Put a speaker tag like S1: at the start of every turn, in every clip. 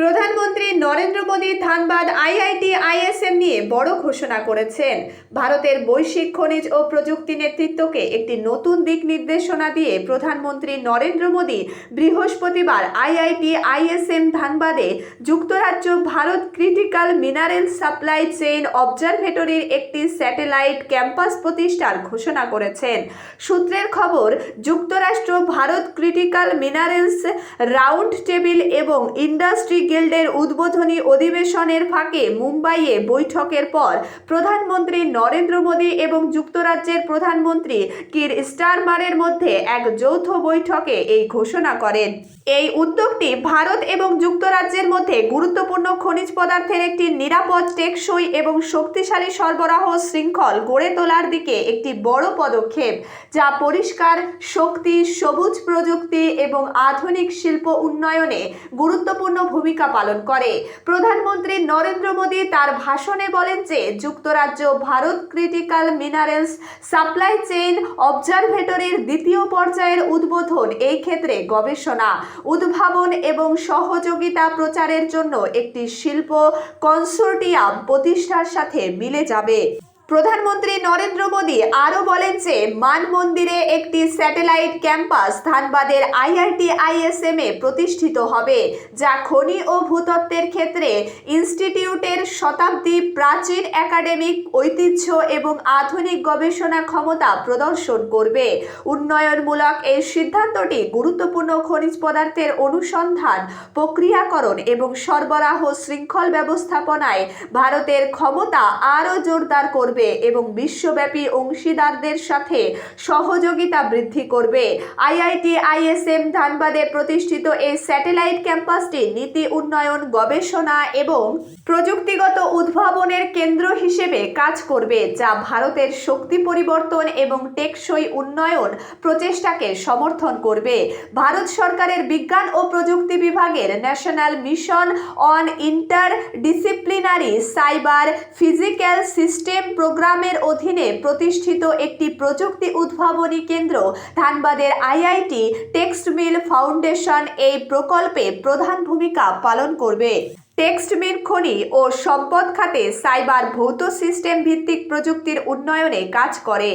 S1: প্রধানমন্ত্রী Narendra Modi Dhanbad IIT ISM নিয়ে বড় ঘোষণা করেছেন ভারতের বৈশ্বিক খনিজ ও প্রযুক্তি নেতৃত্বকে একটি নতুন দিক নির্দেশনা দিয়ে প্রধানমন্ত্রী নরেন্দ্র মোদী বৃহস্পতিবার আইআইটি আইএসএম ধানবাদে যুক্তরাজ্য Bharat critical mineral supply chain অবজারভেটরির একটি স্যাটেলাইট ক্যাম্পাস প্রতিষ্ঠার ঘোষণা করেছেন সূত্রের খবর যুক্তরাষ্ট্র Bharat critical minerals round table এবং ইন্ডাস্ট্রি গিল্ডের উদ্বোধনী অধিবেশনের ফাঁকে মুম্বাইয়ে বৈঠকের পর প্রধানমন্ত্রী নরেন্দ্র মোদী এবং যুক্তরাজ্যের প্রধানমন্ত্রী কির স্টারমারের মধ্যে এক যৌথ বৈঠকে এই ঘোষণা করেন এই উদ্যোগটি ভারত এবং যুক্তরাজ্যের মধ্যে গুরুত্বপূর্ণ খনিজ পদার্থের একটি নিরাপদ টেকসই এবং শক্তিশালী সরবরাহ শৃঙ্খল গড়ে তোলার দিকে একটি বড় পদক্ষেপ যা পরিষ্কার শক্তি সবুজ প্রযুক্তি এবং আধুনিক শিল্প উন্নয়নে গুরুত্বপূর্ণ ভূমিকা ভূমিকা পালন করে প্রধানমন্ত্রী নরেন্দ্র মোদী তার ভাষণে বলেন যে যুক্তরাজ্য Bharat critical minerals supply chain অবজারভেটরির দ্বিতীয় পর্যায়ের উদ্বোধন এই ক্ষেত্রে গবেষণা উদ্ভাবন এবং সহযোগিতা প্রচারের জন্য একটি শিল্প কনসোর্টিয়াম প্রতিষ্ঠার সাথে মিলে যাবে প্রধানমন্ত্রী নরেন্দ্র মোদী আরও বলেন যে মান মন্দিরে একটি স্যাটেলাইট ক্যাম্পাস ধানবাদের আইএসএম এ প্রতিষ্ঠিত হবে যা খনি ও ভূতত্ত্বের ক্ষেত্রে ইনস্টিটিউটের শতাব্দী প্রাচীন একাডেমিক ঐতিহ্য এবং আধুনিক গবেষণা ক্ষমতা প্রদর্শন করবে উন্নয়নমূলক এই সিদ্ধান্তটি গুরুত্বপূর্ণ খনিজ পদার্থের অনুসন্ধান প্রক্রিয়াকরণ এবং সরবরাহ শৃঙ্খল ব্যবস্থাপনায় ভারতের ক্ষমতা আরও জোরদার করবে করবে এবং বিশ্বব্যাপী অংশীদারদের সাথে সহযোগিতা বৃদ্ধি করবে আইআইটি আইএসএম ধানবাদে প্রতিষ্ঠিত এই স্যাটেলাইট ক্যাম্পাসটি নীতি উন্নয়ন গবেষণা এবং প্রযুক্তিগত উদ্ভাবনের কেন্দ্র হিসেবে কাজ করবে যা ভারতের শক্তি পরিবর্তন এবং টেকসই উন্নয়ন প্রচেষ্টাকে সমর্থন করবে ভারত সরকারের বিজ্ঞান ও প্রযুক্তি বিভাগের national mission on inter disciplinary cyber physical system প্রোগ্রামের অধীনে প্রতিষ্ঠিত একটি প্রযুক্তি উদ্ভাবনী কেন্দ্র ধানবাদের আইআইটি টেক্সট মিল ফাউন্ডেশন এই প্রকল্পে প্রধান ভূমিকা পালন করবে টেক্সট খনি ও সম্পদ খাতে সাইবার ভৌত সিস্টেম ভিত্তিক প্রযুক্তির উন্নয়নে কাজ করে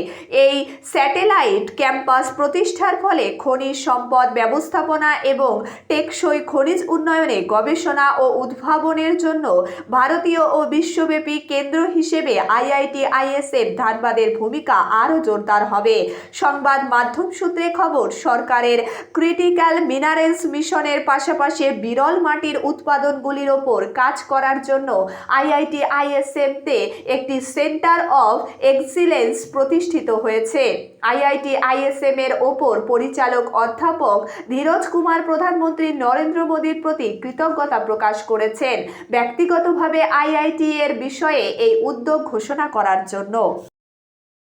S1: এই স্যাটেলাইট ক্যাম্পাস প্রতিষ্ঠার ফলে খনিজ সম্পদ ব্যবস্থাপনা এবং টেকসই খনিজ উন্নয়নে গবেষণা ও উদ্ভাবনের জন্য ভারতীয় ও বিশ্বব্যাপী কেন্দ্র হিসেবে আইআইটি আইএসএফ ধানবাদের ভূমিকা আরও জোরদার হবে সংবাদ মাধ্যম সূত্রে খবর সরকারের ক্রিটিক্যাল মিনারেলস মিশনের পাশাপাশি বিরল মাটির উৎপাদনগুলির ওপর ওপর কাজ করার জন্য আইআইটি আইএসএফতে একটি সেন্টার অফ এক্সিলেন্স প্রতিষ্ঠিত হয়েছে আইআইটি আইএসএম এর ওপর পরিচালক অধ্যাপক ধীরজ কুমার প্রধানমন্ত্রী নরেন্দ্র মোদীর প্রতি কৃতজ্ঞতা প্রকাশ করেছেন ব্যক্তিগতভাবে আইআইটি এর বিষয়ে এই উদ্যোগ ঘোষণা করার জন্য